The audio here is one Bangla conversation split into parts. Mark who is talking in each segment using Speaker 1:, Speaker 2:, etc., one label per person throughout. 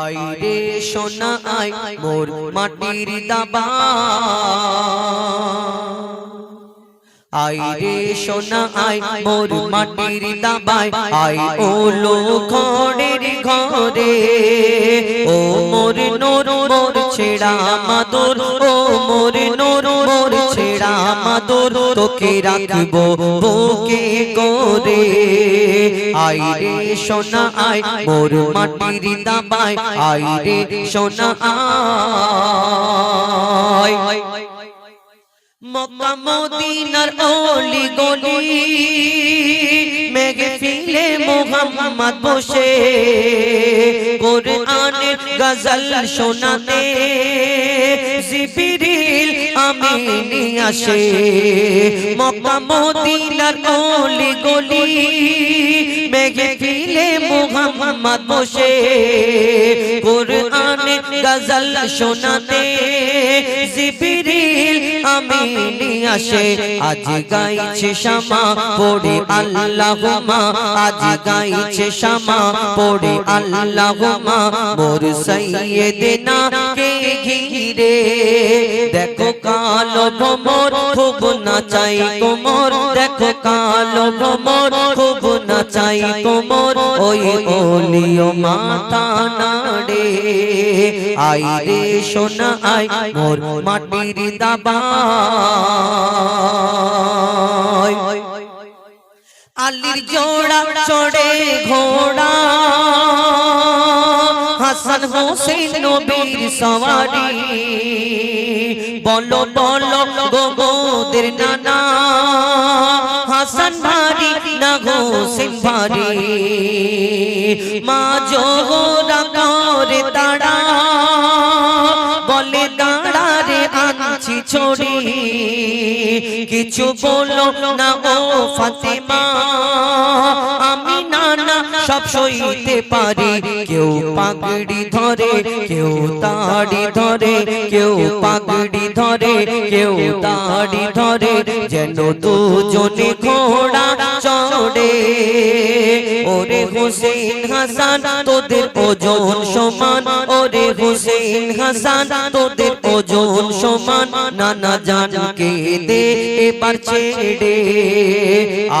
Speaker 1: আই রে সোনা আই মোর মাটির দাবা। আই রে সোনা আই মোর মাটির দাবাই আই ওলো ঘরের ঘরে। ও মোর নোর মোর ছেড়া মাদুর। ও মোর নোর মোর ছেড়া মাদুর। তোকে রাখব বুকে করে। আই রে সোনা আই মোর মাটির দাবাই আই রে সোনা আই মক্কা মদিনার অলি গলি, মেঘে ফিলে মোহাম্মদ বসে। কোরআনের গজল শোনাতে জিবরিল আমিনি আসে। মক্কা মদিনার অলি গলি, মেঘে ফিলে মোহাম্মদ বসে কোরআনের গজল শোনাতে জিবরিল আমিনি আসে। আজ গাইছে শামা, পড়ে আল্লাহুমা। আজ গাইছে শামা, পড়ে আল্লাহুমা। মোর কে ঘিরে? দেখো কালো ভমর খুব নাচাই কোমর। দেখো কালো খুব ওই ওলিও মাথা নাড়ে। আই রে সোনা, আই মোর মাটির দাবা আলির জোড়া চড়ে ঘোড়া। হাসান হোসেন নবীর সওয়ারি। বলো বলো, গোদের নানা। হোসেন মা জোহরা করে তাড়া বলে, দাঁড়া রে আনছি ছড়ি কিছু বলো না ও ফাতেমা, আমি নানা সব সইতে পারি। কেউ পাগড়ি ধরে, কেউ তাড়ি ধরে, কেউ পাগড়ি ধরে, কেউ তাড়ি ধরে, যেন দুজনে ঘোড়া চড়ে ওরে হোসেন হাসান, তোদের ওজন সমান। ওরে হোসেন হাসান, তোদের ওজন সমান। নানা জানকে দে, এবার ছেড়ে।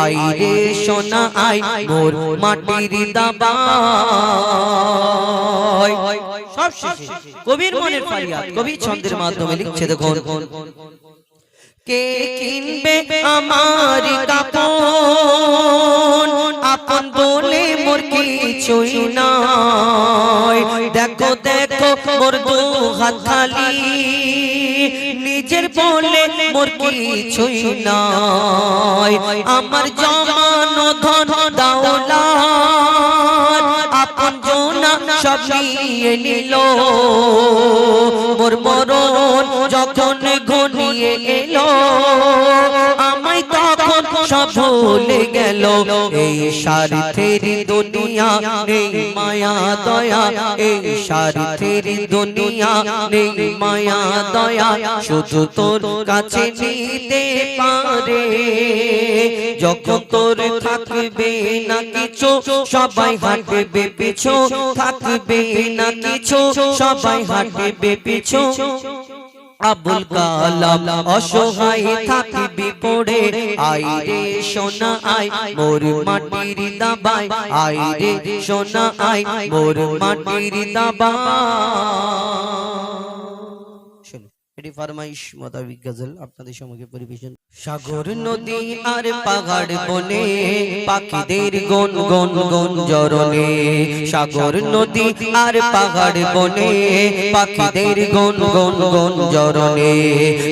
Speaker 1: আই রে সোনা আই মোর মাটির দাবা সব কবির মনের ফারিয়াদ, কবি ছন্দের মাধ্যমে লিখছে দেখুন। কে কিনবে আমার কাপন? আপন বলে মোর কিছুই নয় দেখো দেখো মোর দু হাত খালি নিজের বলে মোর কিছুই নয় আমার জমানো ধন দাওলা সামিয়ে নিল। মোর মরণ যখন ঘনিয়ে এলো ভুলে গেল। এই স্বার্থের দুনিয়া নেই মায়া দয়া এই স্বার্থের দুনিয়া নেই মায়া দয়া শুধু তোর কাছে নিতে পারে। যখন তোর থাকবে না কিছু সবাই হাঁটবে পিছু থাকবে না কিছু সবাই হাঁটবে পিছু। আবুল কালাম অসহায় থাকিবি পড়ে। আই রে সোনা আই মোর মাটির দাবাই আই রে সোনা আই মোর মাটির দাবা এটি ফরমাইশ মোতাবিক গজল আপনাদের সম্মুখে পরিবেশন। সাগর নদী আর পাহাড় বনে পাখিদের গন গন গন জরনে সাগর নদী আর পাহাড় বনে পাখিদের গন গন গন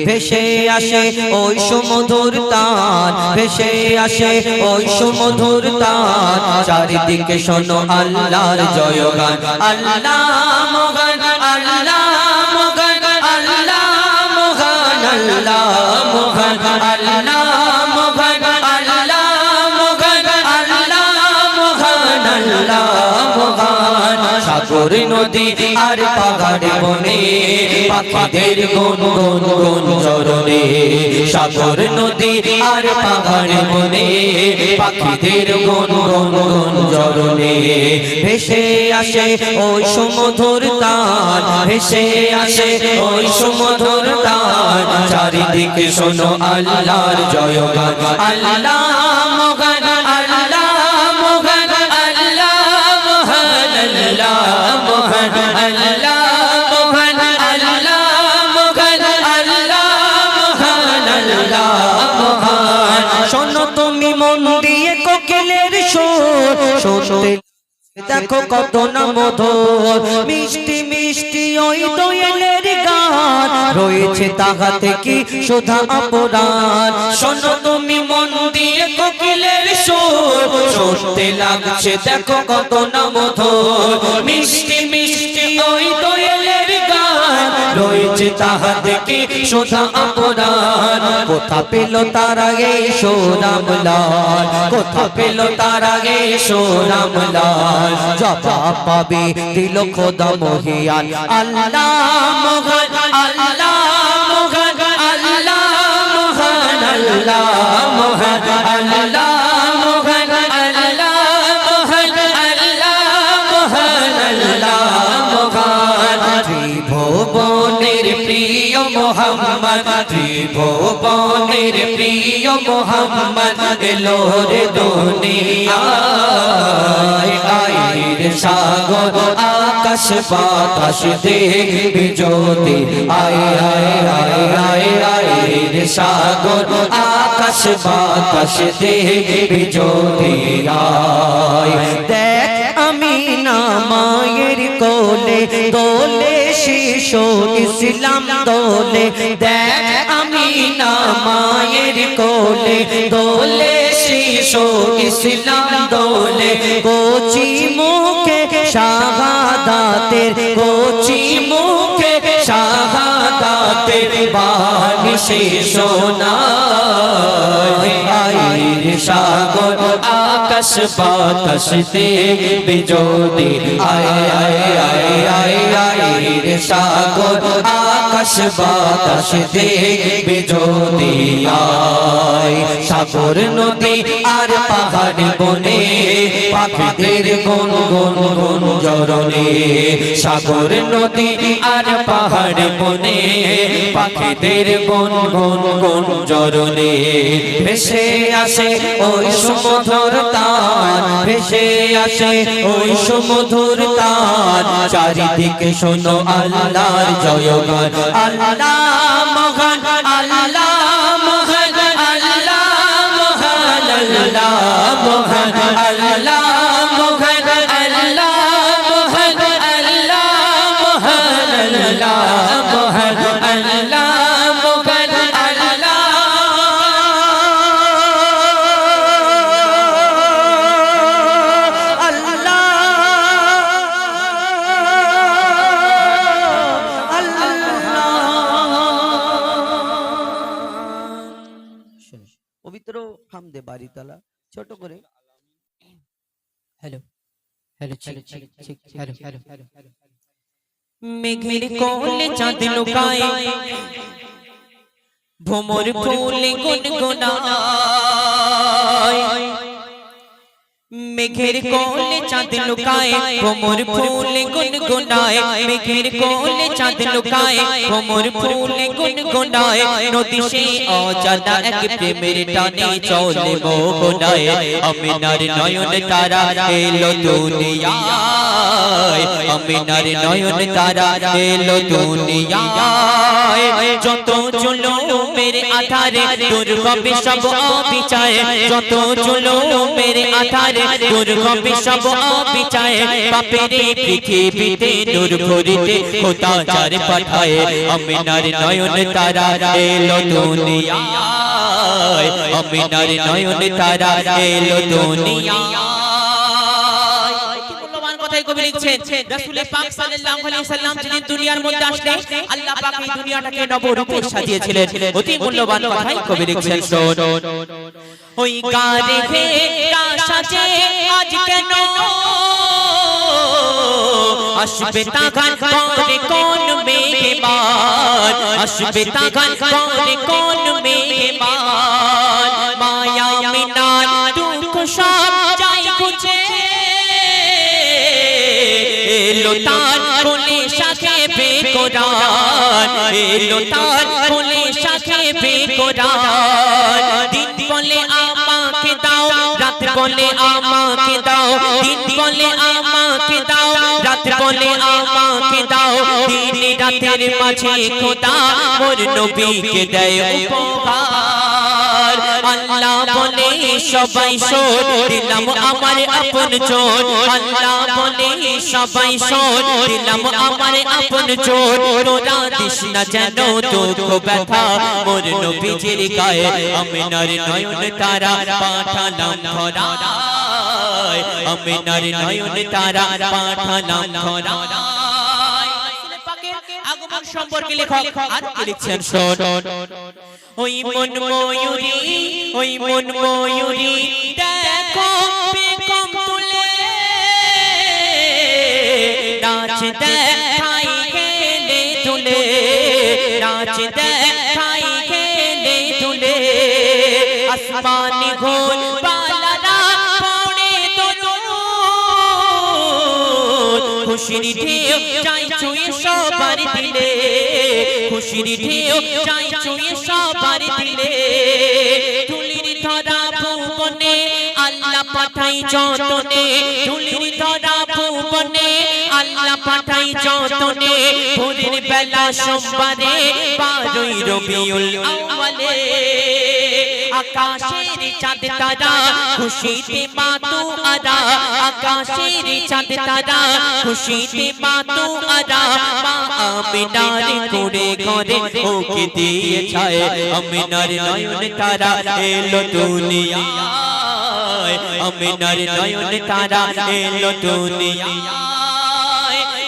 Speaker 1: ভেসে আসে ওই সমধুর তান ভেসে আসে ওই সমধুর তান চারিদিকে শোনো আল্লাহর জয়গান। আল্লাহ আল্লাহ মোহন আল্লাহ সাগর নদী আর পাহাড় বনে, পাখিদের গুন গুন গুন চরণে। সাগর, নদী আর পাহাড় বনে, পাখিদের গুন গুন গুন চরণে। ভেসে আসে ওই সমধুর তার ভেসে আসে ওই সমধুর তার চারিদিকে শোনো আল্লাহর জয়গান, আল্লাহ শুনতে দেখো কত না মধুর, মিষ্টি মিষ্টি ওই দোয়েলের গান। রয়েছে তাহাতে কি সুধা অপরাণ শোনো তুমি মন দিয়ে কোকিলের সুর। শুনতে লাগছে, দেখো কত না মধুর, মিষ্টি মিষ্টি রয়েছে তাহাতে কি সুধা অপরাণ কোথা পেল তার আগে সোনাম লাল কোথা পেল তার আগে সোনাম লাল জবাব পাবে দিল খোদা মহিয়ান আল্লাহ আল্লাহ আল্লাহ আল্লাহ আল্লাহ মোহাম্মদ ত্রিভুবনের প্রিয় মোহাম্মদ এলো দুনিয়ায় আইর সাগর, আকাশ বাতাস দেখবি জ্যোতি। আয় আয় আয় আয় আইর সাগর, আকাশ বাতাস দেখবি জ্যোতি। আয় দেখ আমি না মায়ের কোলে শিশু ইসলাম দোলে, দেখ আমি না মায়ের কোলে। দোলে শিশু ইসলাম দোলে, কোচি মুখে শাহাদাতের, কোচি মুখে শাহাদাতের বাণী শেষ না সাগর আকাশ বাতাস যদি আয় আয় আয় আয় আইর সাগর, আকাশ বাতাস দেখবি আয়, সাগর নদী আর পাহাড় বনে, পাখিদের গুন গুন গুন জরনে সাগর নদী আর পাহাড় বনে, পাখিদের গুন গুন গুন জরনে ভেসে আসে ওই সমধুর তার ভেসে আসে ওই সুমধুর চারিদিকে শোনো আল্লাহর আল্লাহ মহান আল্লাহ মহান আল্লাহ মহান আল্লাহ মহান। ছোট করে
Speaker 2: hello hello hello hello hello hello
Speaker 1: মেঘের কোলে চাঁদ লুকায় ভোমর ফুলে গুনগুনায় মেঘের কোলে চাঁদ লুকায় ভোমর ফুলে গুনগুনায় মেঘের কোলে চাঁদ লুকায় ভোমর ফুলে গুনগুনায় নদী সে অজানা এক প্রেমের টানে চলে মোহনায় আমিনার নয়ন তারা এলো দুনিয়ায় আমিনার নয়ন তারা এলো দুনিয়ায় যত চলো মেরে আধারে দূর হবে সব অবিচায় যত চলো মেরে আধারে দূর হবে সব অবিচায় পাপের পৃথিবীতে আমিনার নয়ন তারা এলো দুনিয়ায়
Speaker 2: কথাই কবি লিখছেন রাসূল পাক সাল্লাল্লাহু আলাইহি সাল্লাম যেদিন দুনিয়ার মধ্যে আসলেন আল্লাহ পাক এই দুনিয়াটাকে নবরূপে সাজিয়েছিলেন। অতি মূল্যবান কথাই কবি লিখছেন শোন।
Speaker 1: ওই গারে হে সাজে আজ কেন
Speaker 2: আসবে তাগান করে কোন মেহমান আসবে তাগান করে কোন মেহমান মায়া মিনার দুঃখ সব যাই খুঁজে। এলো তার কোলে সাথে বেকরার এলো তার কোলে সাথে বেকরার দিন বলে আমাকে দাও, রাত বলে আমাকে দাও। দিন বলে আমাকে দাও, রাত বলে আমাকে দাও। দিন রাতের মাঝে খোদা মোর নবীকে দেয় উপহার। বলে, সবাই শোন দিলাম আমার আপন চোর। আল্লাহ বলে, সবাই শোন দিলাম আমার আপন চোর। তোরা দিস যেন দুঃখ ব্যথা, মোর নবীজির গায়ে আমিনার নয়ন তারা পাঠালাম ধরা আমিনার নয়ন তারা পাঠালাম ধরা
Speaker 3: আগমন সম্পর্কে লেখক আর কি লিখছেন?
Speaker 2: শোন। ওই মন ময়ূরী ওই মন ময়ূরী দেখো বেকম তুলে। নাচ দেখাই খেলে তুলে নাচ দেখাই খেলে তুলে আসমানি ঘোল খুশির ঢেউ চাই চুয়ে সবার দিলে। খুশির ঢেউ চাই চুয়ে সবার দিলে। তুলির ধরা ভুবনে আল্লাহ পাঠাই যতনে। তুলির ধরা ভুবনে আল্লাহ পাঠাই যতনে। ভোরের বেলা সোমবারে বারোই রবিউল আউয়ালে। আকাশের চাঁদ তারা, খুশিতে মাতু আরা আকাশের চাঁদ তারা, খুশিতে মাতু আরা মা আমিনার করে ঘরে ওকে দিয়ে ছায়, আমিনার নয়ন তারা এলো দুনিয়া আমিনার নয়ন তারা এলো দুনিয়া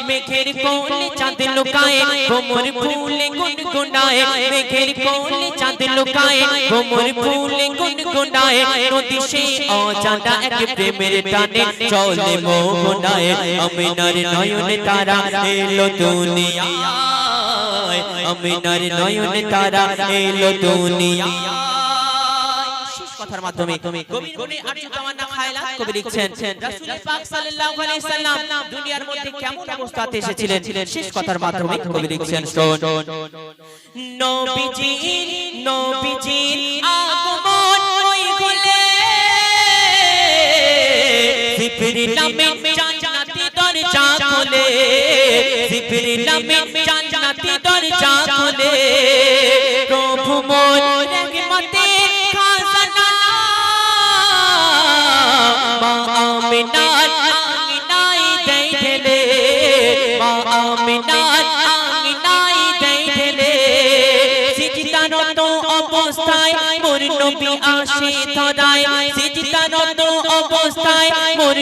Speaker 2: মেঘের কোলে চাঁদ লুকায় কোমর ফুলে গুনগুনায় মেঘের কোলে চাঁদ লুকায় কোমর ফুলে গুনগুনায় নদী সে অজানা এক প্রেমের টানে চলে মোহনায় আমিনার নয়ন তারা এলো দুনিয়া আমিনার নয়ন তারা এলো দুনিয়া
Speaker 3: শেষ কথার মাধ্যমে। কবির গুণে আরজু তামান্না খায়লাত কবি লিখছেন। রাসূল পাক সাল্লাল্লাহু আলাইহি সাল্লাম দুনিয়ার মধ্যে কেমন অবস্থাতে এসেছিলেন? শেষ কথার মাধ্যমে কবি লিখছেন। শোন
Speaker 2: নবীজির নবীজির আগমন ওই গুলে জিবরিল নামে জান্নাতি দরজা খোলে। জিবরিল নামে জান্নাতি দরজা খোলে। আসে ধরায় সিজদারত অবস্থায় মোর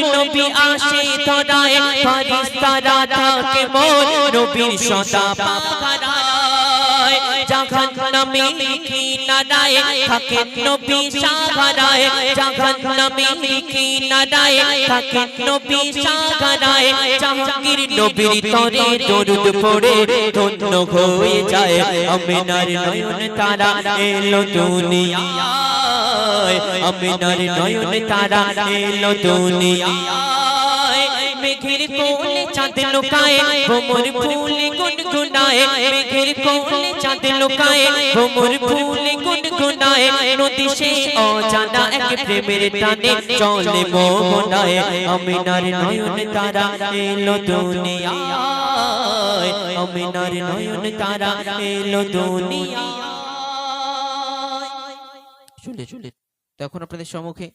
Speaker 2: ধন্য হয়ে যায় আমিনার নয়ন তারা এলো দুনিয়া আমিনার নয়ন তারা এলো দুনিয়া মেঘের কোলে চাঁদ লুকায় ভোমর ফুলে গুনগুনায়। মেঘের কোলে চাঁদ লুকায় ভোমর ফুলে গুনগুনায়। নদী সে অজানা এক প্রেমের টানে চলে মোহনায়। আমিনার নয়ন তারা এলো দুনিয়া আমিনার নয়ন তারা এলো দুনিয়া
Speaker 3: চলে চলে তখন আপনাদের সম্মুখে